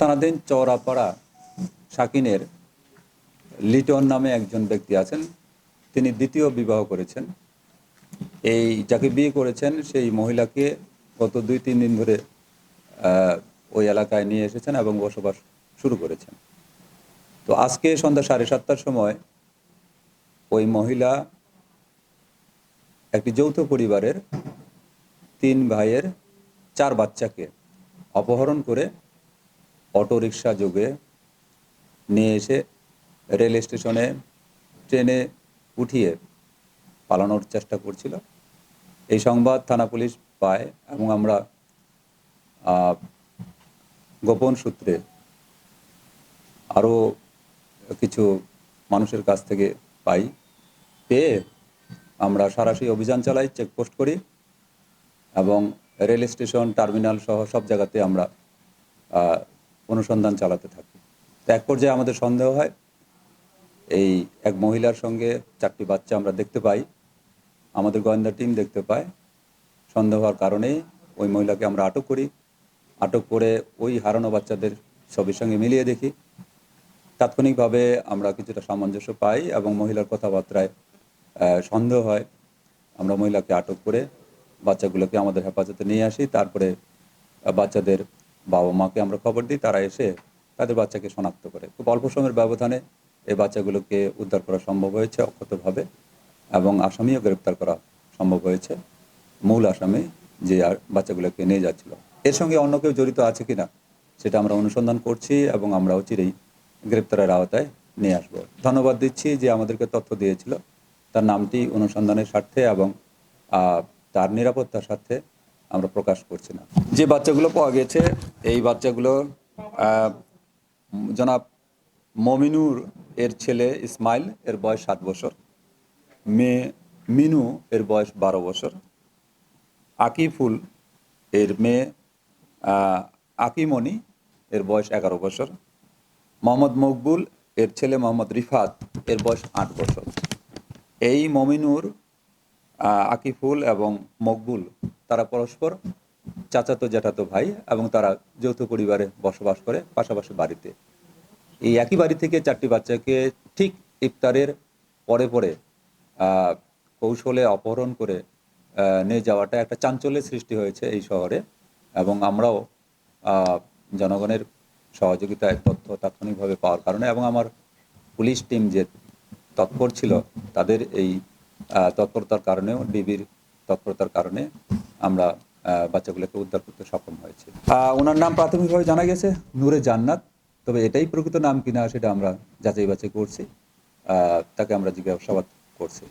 থানাধীন চৌরাপাড়া শাকিনের লিটন নামে একজন ব্যক্তি আছেন। তিনি দ্বিতীয় বিবাহ করেছেন। এই যাকে বিয়ে করেছেন, সেই মহিলাকে গত দুই, তিন দিন ধরে ওই এলাকায় নিয়ে এসেছেন এবং বসবাস শুরু করেছেন। তো আজকে সন্ধ্যা সাড়ে সাতটার সময় ওই মহিলা একটি যৌথ পরিবারের তিন ভাইয়ের চার বাচ্চাকে অপহরণ করে অটোরিকশা যোগে নিয়ে এসে রেল স্টেশনে ট্রেনে উঠিয়ে পালানোর চেষ্টা করছিল। এই সংবাদ থানা পুলিশ পায় এবং আমরা গোপন সূত্রে আরও কিছু মানুষের কাছ থেকে পাই। পেয়ে আমরা সারাশি অভিযান চালাই, চেকপোস্ট করি এবং রেল স্টেশন, টার্মিনাল সহ সব জায়গাতে আমরা অনুসন্ধান চালাতে থাকি। তো এক পর্যায়ে আমাদের সন্দেহ হয়, এই এক মহিলার সঙ্গে চারটি বাচ্চা আমরা দেখতে পাই, আমাদের গোয়েন্দা টিম দেখতে পায়। সন্দেহ হওয়ার কারণে ওই মহিলাকে আমরা আটক করি। আটক করে ওই হারানো বাচ্চাদের ছবির সঙ্গে মিলিয়ে দেখি। তাৎক্ষণিকভাবে আমরা কিছুটা সামঞ্জস্য পাই এবং মহিলার কথাবার্তায় সন্দেহ হয়। আমরা মহিলাকে আটক করে বাচ্চাগুলোকে আমাদের হেফাজতে নিয়ে আসি। তারপরে বাচ্চাদের বাবা মাকে আমরা খবর দিই, তারা এসে তাদের বাচ্চাকে শনাক্ত করে। খুব অল্প সময়ের ব্যবধানে এই বাচ্চাগুলোকে উদ্ধার করা সম্ভব হয়েছে অক্ষতভাবে এবং আসামিও গ্রেপ্তার করা সম্ভব হয়েছে। মূল আসামি যে আর বাচ্চাগুলোকে নিয়ে যাচ্ছিল। এর সঙ্গে অন্য কেউ জড়িত আছে কিনা সেটা আমরা অনুসন্ধান করছি এবং আমরা অচিরেই গ্রেপ্তারের আওতায় নিয়ে আসব। ধন্যবাদ দিচ্ছি যে আমাদেরকে তথ্য দিয়েছিল। তার নামটি অনুসন্ধানের স্বার্থে এবং তার নিরাপত্তার স্বার্থে আমরা প্রকাশ করছি না। যে বাচ্চাগুলো পাওয়া গেছে, এই বাচ্চাগুলো জনাব মমিনুর এর ছেলে ইসমাইল এর বয়স সাত বছর মেয়ে মিনু এর বয়স বারো বছর, আকিফুল এর মেয়ে আকিমণি এর বয়স এগারো বছর, মোহাম্মদ মকবুল এর ছেলে মোহাম্মদ রিফাত এর বয়স আট বছর। এই মমিনুর আকিফুল এবং মকবুল তারা পরস্পর চাচাতো, জ্যাঠাতো ভাই এবং তারা যৌথ পরিবারে বসবাস করে, পাশাপাশি বাড়িতে। এই একই বাড়ি থেকে চারটি বাচ্চাকে ঠিক ইফতারের পরে পরে কৌশলে অপহরণ করে নিয়ে যাওয়াটা একটা চাঞ্চল্যের সৃষ্টি হয়েছে এই শহরে এবং আমরাও জনগণের সহযোগিতায় তথ্য তাৎক্ষণিকভাবে পাওয়ার কারণে এবং আমার পুলিশ টিম যে তৎপর ছিল, তাদের এই তৎপরতার কারণেও, ডিবির তৎপরতার কারণে আমরা বাচ্চাগুলোকে উদ্ধার করতে সক্ষম হয়েছে। ওনার নাম প্রাথমিকভাবে জানা গেছে, নূরে জান্নাত। তবে এটাই প্রকৃত নাম কিনা সেটা আমরা যাচাই বাছাই করছি তাকে আমরা জিজ্ঞাসাবাদ করছি।